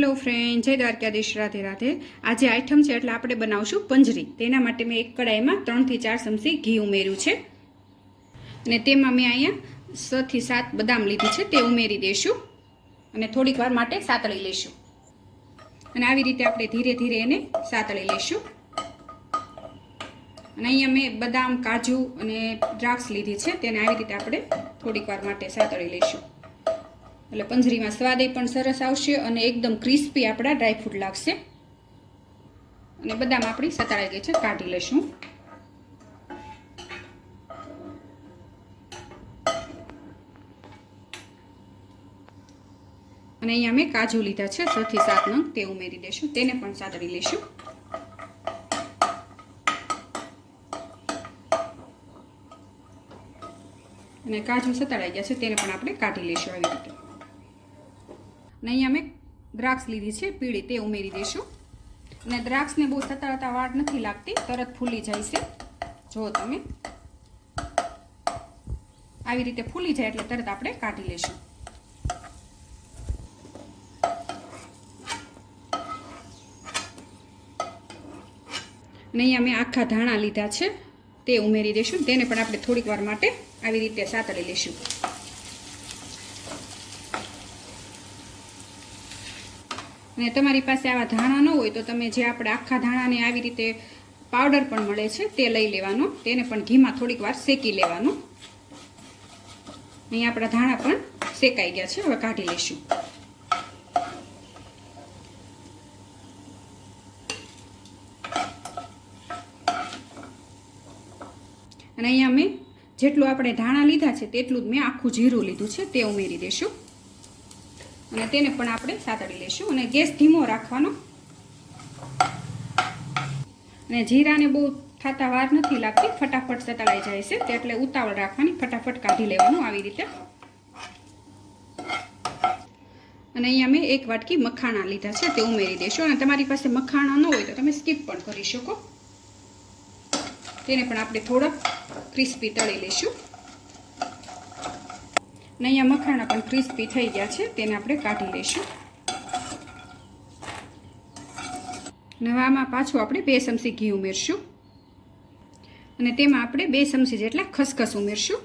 Hello friend જય દ્વારકાધીશ, રાધે રાધે. આજે item છે એટલે આપણે બનાવશું પંજરી. તેના માટે મેં એક કડાઈમાં ત્રણથી ચાર ચમચી ઘી ઉમેર્યું છે. અને તેમાં મેં અહીંયા છ સાત બદામ લીધી છે, તે ઉમેરી દઈશું. અને થોડીક વાર માટે સાતળી લઈશું. અને આવી રીતે આપણે ધીરે ધીરે એને સાતળી લઈશું. અને અહીંયા મેં બદામ, કાજુ અને દ્રાક્ષ લીધી છે, તેને આવી રીતે આપણે થોડીક વાર માટે સાતળી લઈશું. એટલે પંજરીમાં સ્વાદ એ પણ સરસ આવશે અને એકદમ ક્રિસ્પી આપણા ડ્રાયફ્રૂટ લાગશે. અને બદામ આપણી સતાળાઈ ગઈ છે, કાઢી લઈશું. અને અહીંયા મેં કાજુ લીધા છે છ સાત નંગ, તે ઉમેરી દઈશું તેને પણ સાતળી લઈશું. અને કાજુ સતાડાઈ ગયા છે, તેને પણ આપણે કાઢી લઈશું આવી રીતે. અને અહીંયા મેં દ્રાક્ષ લીધી છે, પીળી, તે ઉમેરી દઈશું. અને દ્રાક્ષને બહુ સતાડતા વાળ નથી લાગતી, તરત ફૂલી જાય છે. જો તમે આવી રીતે ફૂલી જાય એટલે તરત આપણે કાઢી લઈશું. અને અહીંયા મેં આખા ધાણા લીધા છે, તે ઉમેરી દઈશું. તેને પણ આપણે થોડીક વાર માટે આવી રીતે સાતળી લઈશું. અને તમારી પાસે આવા ધાણા ન હોય તો તમે જે આપણે આખા ધાણાને આવી રીતે પાવડર પણ મળે છે તે લઈ લેવાનો. તેને પણ ઘીમાં થોડીક વાર શેકી લેવાનો. અહીં આપણા ધાણા પણ શેકાઈ ગયા છે. હવે કાઢી લઈશું. અને અહીંયા મેં જેટલું આપણે ધાણા લીધા છે તેટલું જ મેં આખું જીરું લીધું છે. તે ઉમેરી દઈશું અને તેને પણ આપણે સાતળી લઈશું અને ગેસ ધીમો રાખવાનો. અને જીરાને બહુ થતા વાર નથી લાગતી, ફટાફટ સતળાઈ જાય છે. એટલે ઉતાવળ રાખવાની, ફટાફટ કાઢી લેવાનું આવી રીતે. અને અહીંયા મેં એક વાટકી મખાણા લીધા છે, તે ઉમેરી દઈશું અને તમારી પાસે મખાણા ન હોય તો તમે સ્કીપ પણ કરી શકો. તેને પણ આપણે થોડા ક્રિસ્પી તળી લઈશું અને અહીંયા મખાણા પણ ક્રિસ્પી થઈ ગયા છે, તેને આપણે કાઢી લઈશું. નવામાં પાછું આપણે બે ચમચી ઘી ઉમેરશું. અને તેમાં આપણે બે ચમચી જેટલા ખસખસ ઉમેરશું.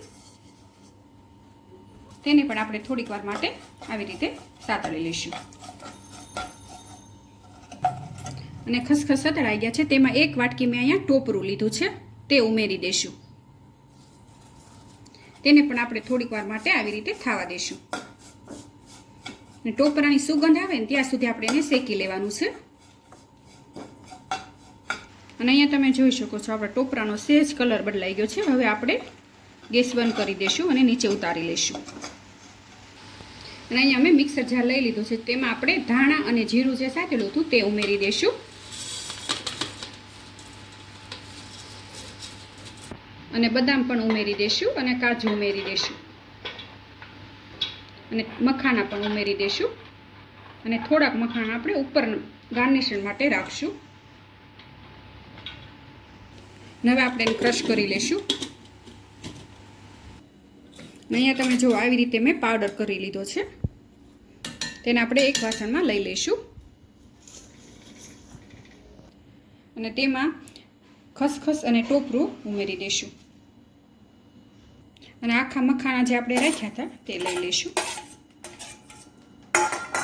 તેને પણ આપણે થોડીક વાર માટે આવી રીતે સાતળી લઈશું. અને ખસખસ સતળાઈ ગયા છે, તેમાં એક વાટકી મેં અહીંયા ટોપરું લીધું છે, તે ઉમેરી દઈશું. તેને પણ આપણે થોડીક વાર માટે આવી રીતે થવા દઈશું ટોપરાની સુગંધ આવે ને ત્યાં સુધી આપણે એને શેકી લેવાનું છે. અને અહીંયા તમે જોઈ શકો છો આપણા ટોપરાનો સહેજ કલર બદલાઈ ગયો છે. હવે આપણે ગેસ બંધ કરી દઈશું અને નીચે ઉતારી લઈશું. અને અહીંયા અમે મિક્સર જાર લઈ લીધું છે. તેમાં આપણે ધાણા અને જીરું જે સાચેલું હતું તે ઉમેરી દઈશું અને બદામ પણ ઉમેરી દઈશું અને કાજુ ઉમેરી દઈશું અને મખાના પણ ઉમેરી દઈશું અને થોડાક મખાણા આપણે ઉપર ગાર્નિશન માટે રાખશું. હવે આપણે એને ક્રશ કરી લઈશું અહીંયા તમે જો આવી રીતે મેં પાવડર કરી લીધો છે. તેને આપણે એક વાસણમાં લઈ લઈશું. અને તેમાં ખસખસ અને ટોપરું ઉમેરી દઈશું અને આખા મખાણા જે આપણે રાખ્યા હતા તે લઈ લઈશું.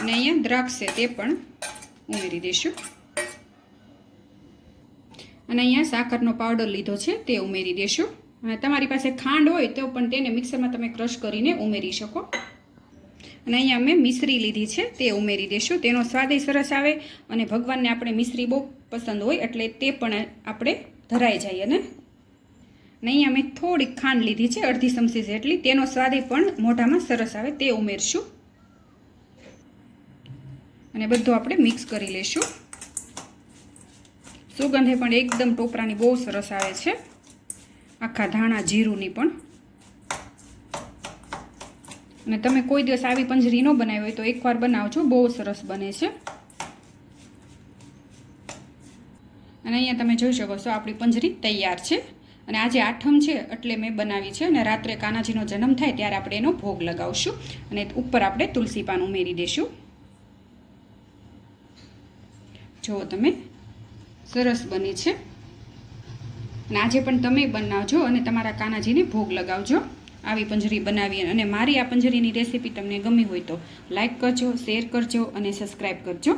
અને અહીંયા દ્રાક્ષ છે તે પણ ઉમેરી દઈશું. અને અહીંયા સાકરનો પાવડર લીધો છે તે ઉમેરી દઈશું. અને તમારી પાસે ખાંડ હોય તો પણ તેને મિક્સરમાં તમે ક્રશ કરીને ઉમેરી શકો. અને અહીંયા મેં મિશ્રી લીધી છે તે ઉમેરી દઈશું. તેનો સ્વાદ સરસ આવે અને ભગવાનને આપણે મિશ્રી બહુ પસંદ હોય એટલે તે પણ આપણે ધરાઈ જાય અને અને અહીંયા મેં થોડીક ખાંડ લીધી છે, અડધી ચમચી જેટલી. તેનો સ્વાદ પણ મોઢામાં સરસ આવે, તે ઉમેરશું. અને બધું આપણે મિક્સ કરી લઈશું સુગંધે પણ એકદમ ટોપરાની બહુ સરસ આવે છે. આખા ધાણા જીરુંની પણ. અને તમે કોઈ દિવસ આવી પંજરી ન બનાવી હોય તો એકવાર બનાવજો, બહુ સરસ બને છે. અને અહીંયા તમે જોઈ શકો છો, આપણી પંજરી તૈયાર છે. અને આજે આઠમ છે એટલે મેં બનાવી છે અને રાત્રે કાનાજીનો જન્મ થાય ત્યારે આપણે એનો ભોગ લગાવશું અને ઉપર આપણે તુલસી પાન ઉમેરી દઈશું જુઓ તમે, સરસ બની છે. અને આજે પણ તમે બનાવજો અને તમારા કાનાજીને ભોગ લગાવજો. આવી પંજરી બનાવી અને મારી આ પંજરીની રેસીપી તમને ગમી હોય તો લાઈક કરજો, શેર કરજો અને સબસ્ક્રાઈબ કરજો.